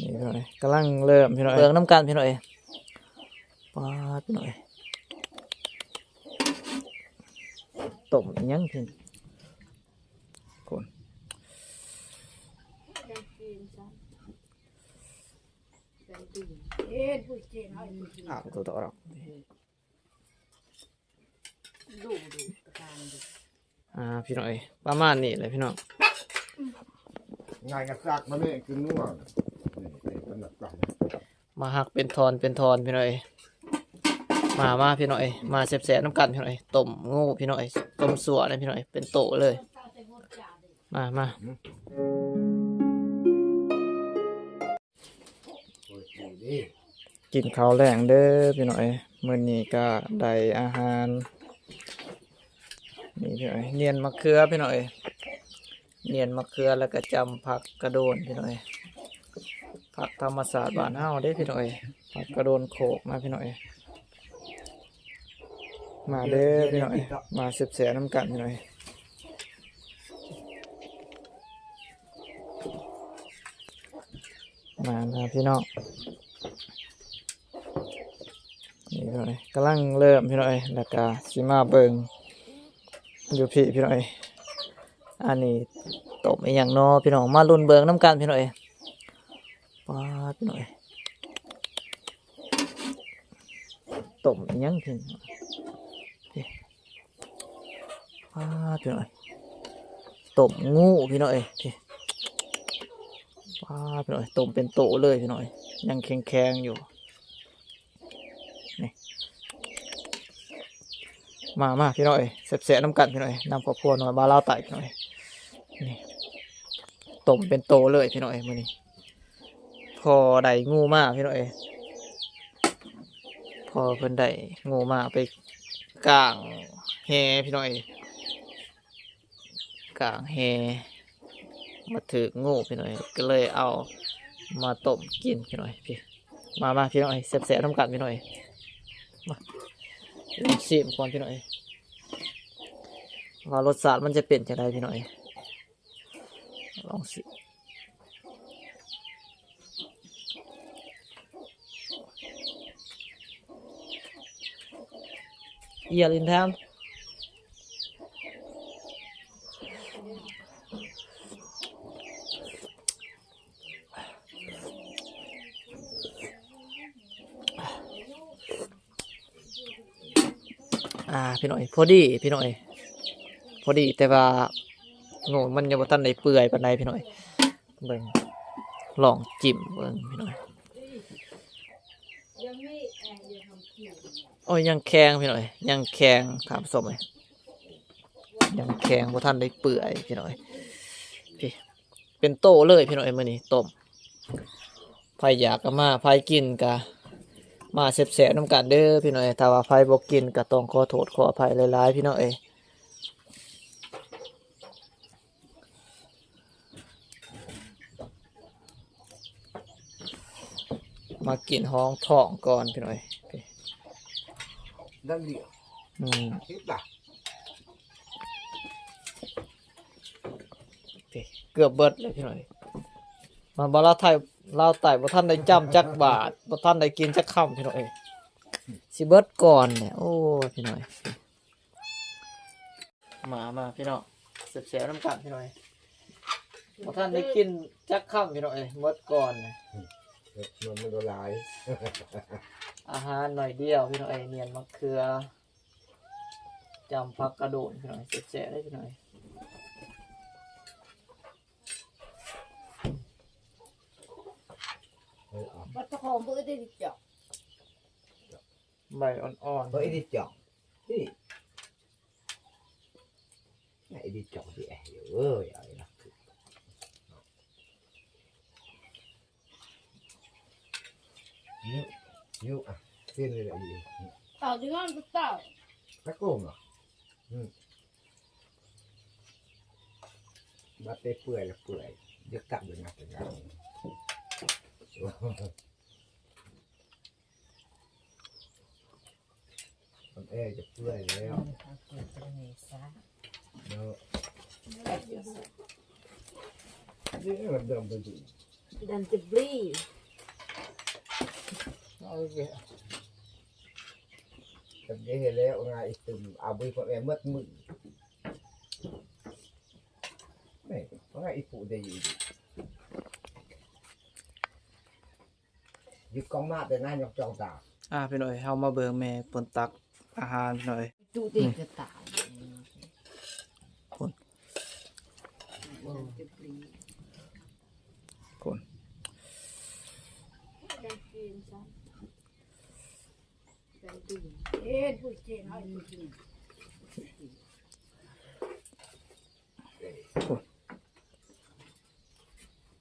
นี่พี่น้อยกำลังเริ่มพี่น้อยเบิ่งน้ำกันพี่น้อยปาดพี่น้อยต้มอิหยังพี่คนเอ็ดผู้เจนเอาผู้เจนอาบตัวต่อหรอกดูดูการดูอ่าพี่น้อยประมาณนี้เลยพี่น้องงานกระซักมาเนี่ยคือนัวนี่ เป็นขนาดกลางมาหักเป็นทอนเป็นทอนพี่น้อย มามาพี่น้อย มาแซ่บๆน้ำกันพี่น้อยต้มงูพี่น้อยต้มสัวเลยพี่น้อยเป็นโตเลย มามาโอ้ยดีกินข้าวแรงเด้อพี่น้อยมื้อนี้ก็ได้อาหารนี่พี่น้อยเนียนมะเขือพี่น้อยเนียนมะเขือแล้วก็จำผักกระโดนพี่น้อย ผักธรรมศาสตร์บ้านเฮาเด้พี่หน้อยผักกระโดนโขกมาพี่หน้อย มาเด้อพี่หน้อย มาเสียบๆน้ำกันพี่น้อยมามาพี่น้องนี่พี่หน้อยกำลังเริ่มพี่หน้อยแล้วก็สิมาเบิงอยู่พี่พี่หน้อย อันนี้ตบอีหยังนอพี่น้องมาลุนเบิงน้ำกันพี่หน้อย ป้าดพี่น้อยตบอีหยังพี่น้อยพี่ป้าดพี่น้อยตบงูพี่น้อยป้าดพี่น้อยตบเป็นโตเลยพี่น้อย ยังแข็งๆอยู่นี่มามาพี่น้อยเสบเสน้ำกันพี่น้อยนำข้าวโพดหน่อยมาเล่าไต่พี่น้อยนี่ต้มเป็นโตเลยพี่น้อยมื้อนี้ พอได้งูมาพี่น้อยพอเพิ่นได้งูมาไปกลางแฮพี่น้อยกลางแฮมาถืองูพี่น้อยก็เลยเอามาต้มกินพี่น้อยพี่มามาพี่น้อยเสบเสน้ำกันพี่น้อยลองชิมก่อนพี่หน่อยว่ารสชาติมันจะเป็นจะไดพี่หน่อยลองสิ เอียลินแทมอ่าพี่หน่อยพอดีพี่หน่อยพอดีแต่ว่าโง่มันยังบ่ทันได้เปื่อยปานใดพี่หน่อยเบิ่งลองจิ้มเบิ่งพี่หน่อย ยังไม่แอนยังทำคิวโอ้ยยังแข็งพี่หน่อย ยังแข็งถามสมเลยยังแข็งบ่ทันได้เปื่อยพี่หน่อยพี่เป็นโตเลยพี่หน่อยมื้อนี้ต้มไผอยากก็มาไผกินก็มาแซ่บๆนํกันเด้อพี่หน่อยถ้าว่าไผบ่กินก็ต้องขอโทษขออภัยหลายๆพี่หน้องเอ้ย มากินห้องท้องก่อนพี่หน่อยพี่นั่นเดียวอืมคิดล่ะพี่เกือบเบิดเลยพี่หน่อยมาบาลาไทยลาวไต่บ่ท่านได้จำจักบาทบ่ท่านได้กินจักคำพี่หน่อยสิเบิดก่อนเนี่ยโอ้ยพี่หน่อยมามาพี่น้องเสียบๆน้ำกันพี่หน่อยบ่ท่านได้กินจักคำพี่หน่อยเบิดก่อนเนี่ยมั นมันก็หลาย อาหารหน่อยเดียวพี่หน่อยเนียนมะเขือจำผักกระโดดพี่หน่อยเสียบๆได้พี่หน่อยเออเอาวัดตะคองเพื่อได้ดิจอกใบอ่อนเฮ้ยดิจ่องนี่ไอ้ดิจ่องที่แอบอยู่เอ้ย อะไรนะนิ้วนิ้วอะเส้นเลยอะอยู่เต่าที่นั่นก็เต่าตะโก้งเหรออืมบัดได้เปื่อยแล้วเปื่อยเดี๋ยวกลับเลยนะถึงแล้วมันแอร์จะเปื่อยแล้วแล้วนี่มันเดิมไปดูดันจะบลี โอเคแต่เดี๋ยวเห็นแล้วไงไอ้ตึมเอาไปพอแม่เมื่อมือไม่เพราะไงไอ้ผู้ได้อยู่ดียึดกองมาแต่หน้ายกจองตาอ่าพี่หน่อยเฮามาเบิ่งแม่เพิ่นตักอาหารพี่หน่อยจูตีกระต่ายคนดันจะบลีคน ดันกินซะดันตื่น เอ็นผู้เจนเอาอีกที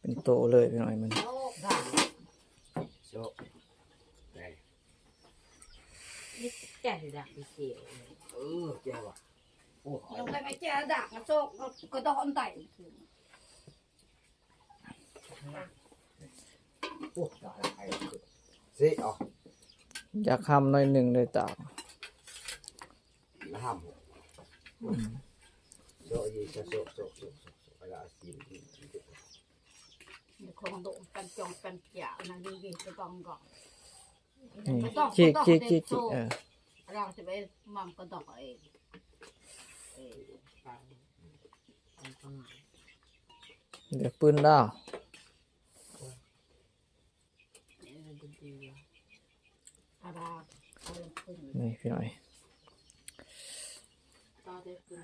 เป็นโตเลยพี่หน่อยมันโอ้ด่าโชคได้นี่แก่ดักไปเกี่ยวเออแกว่ะยังไม่แก่ดักนะโซกก็โดนไต่โอ้ตายไอยากทำหน่อยหนึ่งเลยตากละห้ำโชคยีโชคโชคโชคโชคเวลาสิบคงโดนกันจองกันเกี่ยนะดีดีจะต้องก่อนนี่ไม่ต้องจิกจิต้องกจิกจิกเออเราจะไปมัมกระดอกเองเออไปเดี๋ยวปืนดาว อาดาเอาขึ้นนี่พี่หน่อยต่อได้ขึ้น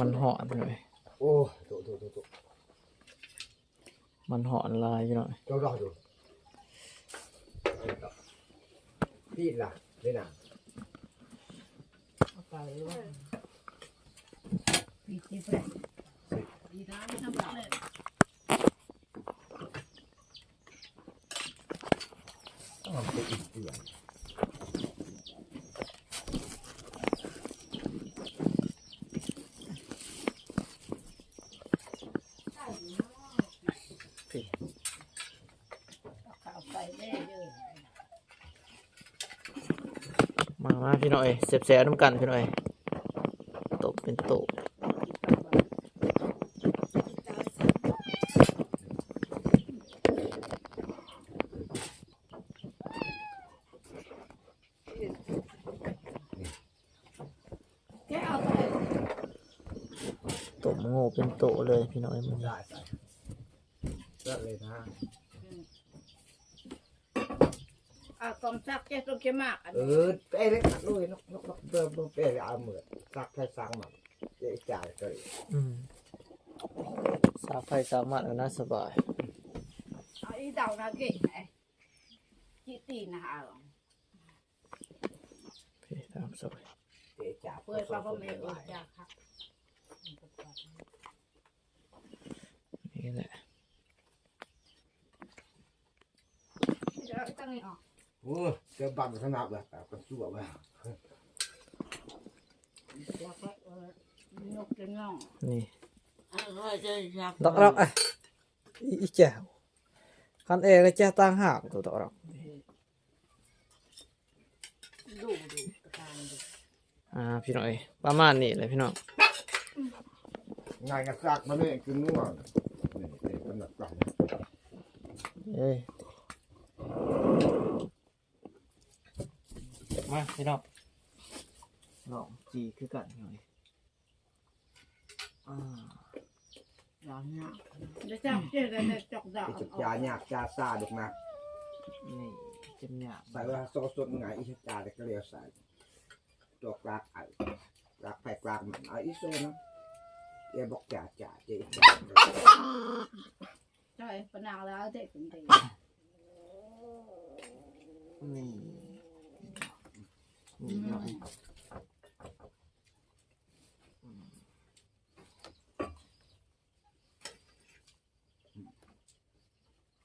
มันหอนพี่หน่อยโอ้โตโตโตโตมันหอนลายพี่หน่อยเจ้ารอดูพี่ล่ะไม่น่ะไปว่าปีที่แปดปีน้ำไม่ทำเลยต้องไปอีกเดือนพี่ข่าวไปได้เลย มามาพี่หน่อยเสียบแสบน้ำกันพี่หน่อยตบเป็นโต แกเอาไป ตบ โง่เป็นโตเลยพี่หน่อยมันได้ใส่เลิกเลยนะอะกองซักแกต้องแกมากอันเออเป้เล็กขัดลุยนกนกนกเดิมเดิมเป้เลยเอาเหมือนซักให้ซักมันเจ๊จ่ายเลยอืมสาไฟสามารถเอาน่าสบาย เอาอีเดานะเก่งไอ้จีตีนะฮะพี่ตามสบายเจ๊จ่ายเพื่อป้าก็ไม่อดอยากครับ นี่แหละเดี๋ยวตั้งนี้ออกโอ้เจ้าบัตรสนับเลยแต่ก็สู้เอาไว้แล้วก็เออนกจะง่องนี่เออจะอยากดอกดอกไอ้ยอีอีแจ๋วคันเอก็แจ๋วต่างหากตัวดอกดอกดูดูตามดูอ่าพี่หน่อยประมาณนี้เลยพี่น้อง งานกระซักมันนี่คือง่วงนี่เจ๊กำลังกล่องเอ้ยมาพี่น้องลองจีคือกันหน่อยอ่าอย่างเงี้ยเดี๋ยวจับเจ๊ได้จอกดาไอ้จุดยาหยาบจ่าซาเด็กมานี่จะเนี่ยใส่ว่าโซสดไงอีจุดยาเด็กก็เรียวใส่ตัวกลากไอ้กลากไผ่กลากมันเอาอีโซนะ เจ๊บอกจ่าจ่าเจ๊จ่าใช่ปนางแล้วเด็กเป็นเด็กนี่นี่หน่อย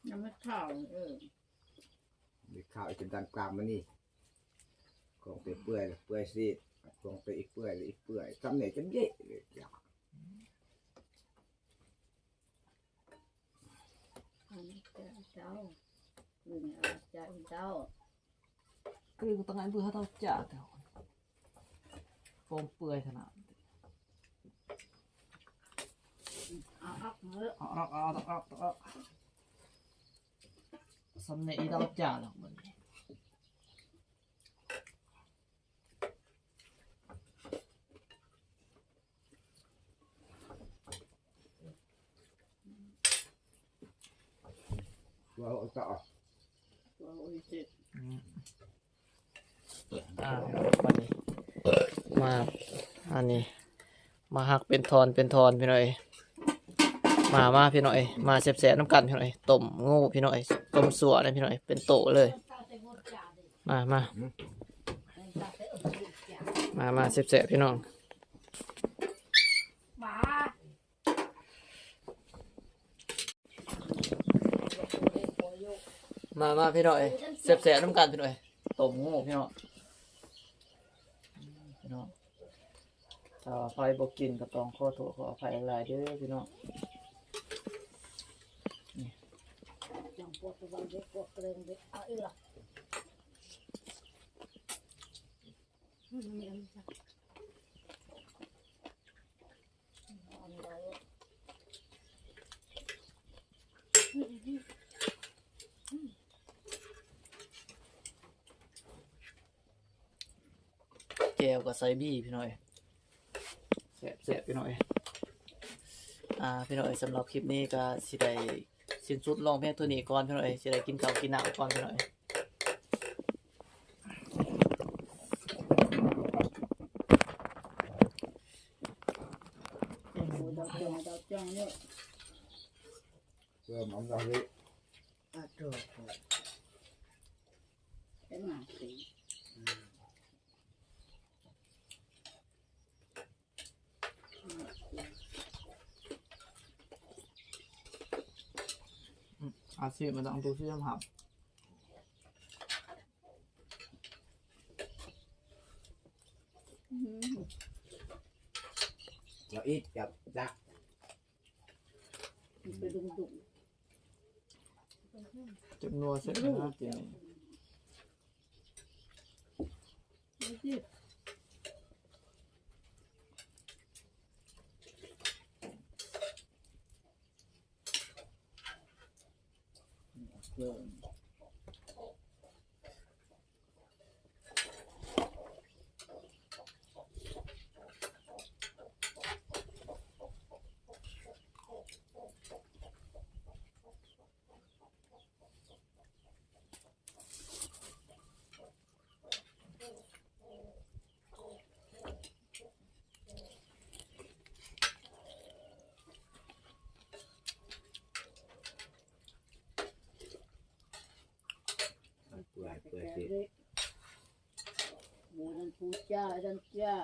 ยังไม่เข้าวเออเด็กข้าวไอ้จุดดันกลางมันนี่ของไปเปื่อยเปื่อยสิของเปื่อยอีกเปื่อยอีกเปื่อยทำเนี่ยจะเยะเลยจ้า อันนี้ เจ้าคืนเอาใจเจ้าคือตรงนั้นเพื่อเขาต้องจ่าแต่โฟมเปื่อยขนาดเอาเอาเถอะเอาเอาเอา เอาเออาสำเนียงอีดาวจ่าหรอกมันว่าเอาต่อตัวโอ้ยเจ็บอืมอ่าวันนี้มาอันนี้ มาหักเป็นทอนเป็นทอนพี่หน่อย มามาพี่หน่อย มาแสบๆน้ำกันพี่หน่อยต้มงูพี่หน่อยต้มสัวเลยพี่หน่อย เป็นโตเลย มามามามาแสบๆพี่น้อง หมา มามาพี่หน่อยแสบๆน้ำกันพี่หน่อยต้มงูพี่น้องพี่น้องถ้าไฟบกินก็ต้องขอโทษขออภัยหลายๆเด้อพี่น้องจังปวดตัวเด็กปวดเกรงเด็กเอาอีกละ Ừ, แจวกับไซบี้พี่หน่อยแสบแสบพี่หน่อยอ่าพี่หน่อยสำหรับคลิปนี้ก็สิได้สิ้นสุดลองเพียงตัวนี้ก่อนพี่หน่อยสิได้กินข้าวกินน้ำก่อนพี่หน่อยดอกจังดอกจังเนี่ยเริ่มเอาเราเลยเป็นหมาสี อาชีพมันต้องดูที่ทำหับเราอีกจับดักไปดุงดุงจำนวนเสร็จแล้วนะเจนี่ไม่ ใช่เปื่อยเปื่อยแต่สิเด็กหมูนันพูจ้าดันจ้า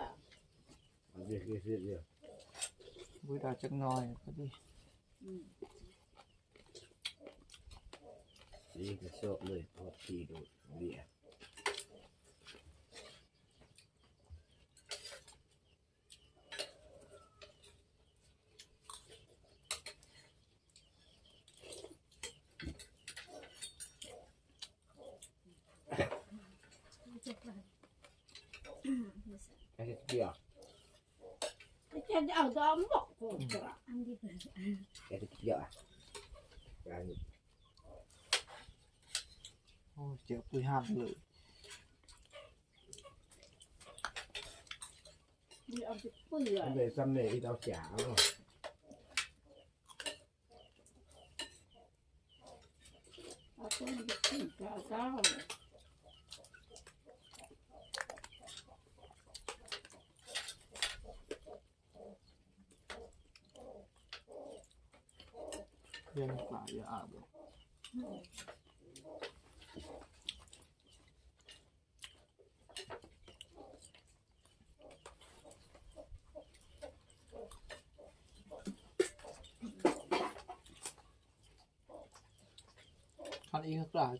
เอาเดี๋ยวเดี๋ยวเดี๋ยวเดี๋ยวบุยดาจักหน้อยพอดีอืมนี่ก็ชอบเลยพอทีดูเบียร์ ไอ้เบียร์ไม่ใช่จะเอาดอมบอกโอ้จ้าไอ้เบียร์อะการโอ้ยเจอปุยห้ามเลยไม่เอาไปเปื่อยทำเลยซ้ำเลยที่เราจ๋าเนาะเอาต้นไปขึ้นก้าวก้าวเพื่อนป่าอย่าอาบเลยคันอีกกล่าว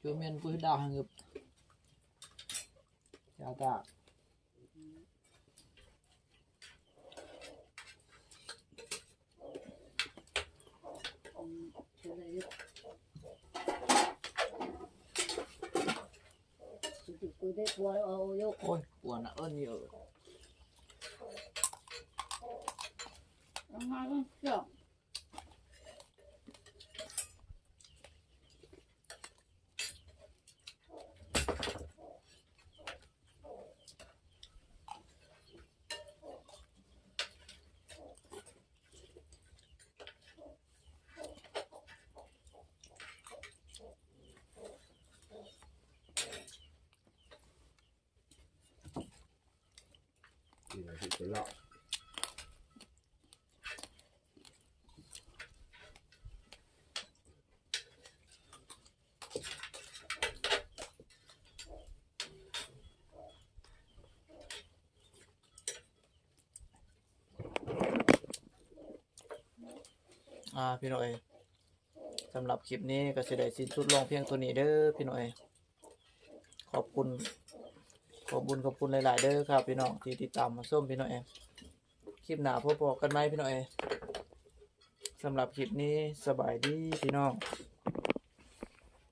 ช่วยเมียนปุยดาวหังเงึ กูได้ปวดเอาโยกโอ้ยปวดนะเอิ้นเยอะเอามาต้องเจาะ ไปละอ่าพี่หน้อยสำหรับคลิปนี้ก็สิได้สิ้นสุดลงเพียงตัวนี้เด้อพี่หน้อย ขอบคุณ ขอบุญขอบคุณหลาย ๆ เด้อครับพี่น้องที่ติดตามมาส้มพี่น้อยคลิปหนาพบกันไหมพี่น้อยสำหรับคลิปนี้สบายดีพี่น้อง